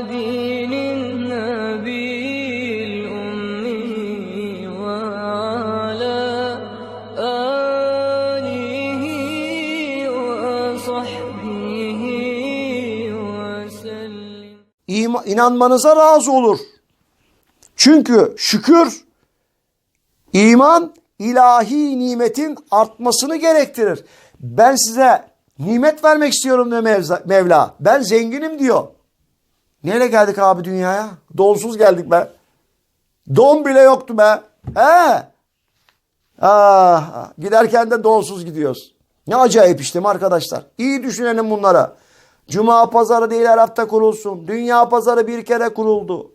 دين النبي الأمي razı olur. Çünkü şükür, iman ilahi nimetin artmasını gerektirir. Ben size nimet vermek istiyorum diyor Mevla. Ben zenginim diyor. Neyle geldik abi dünyaya? Donsuz geldik be. Don bile yoktu be. He? Ah, giderken de donsuz gidiyoruz. Ne acayip işte arkadaşlar. İyi düşünelim bunlara. Cuma pazarı değil her hafta kurulsun. Dünya pazarı bir kere kuruldu.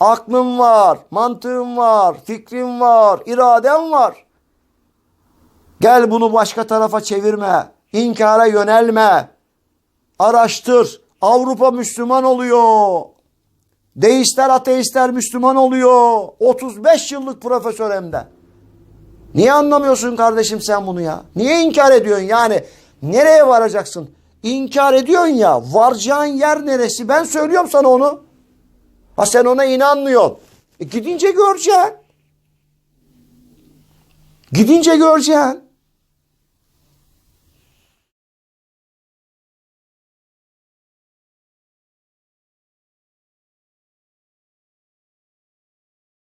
Aklım var, mantığım var, fikrim var, iradem var. Gel bunu başka tarafa çevirme. İnkara yönelme. Araştır. Avrupa Müslüman oluyor. Deistler, ateistler Müslüman oluyor. 35 yıllık profesör hem de. Niye anlamıyorsun kardeşim sen bunu ya? Niye inkar ediyorsun yani? Nereye varacaksın? İnkar ediyorsun ya. Varacağın yer neresi? Ben söylüyorum sana onu. Ha sen ona inanmıyorsun. E gidince göreceksin. Gidince göreceksin.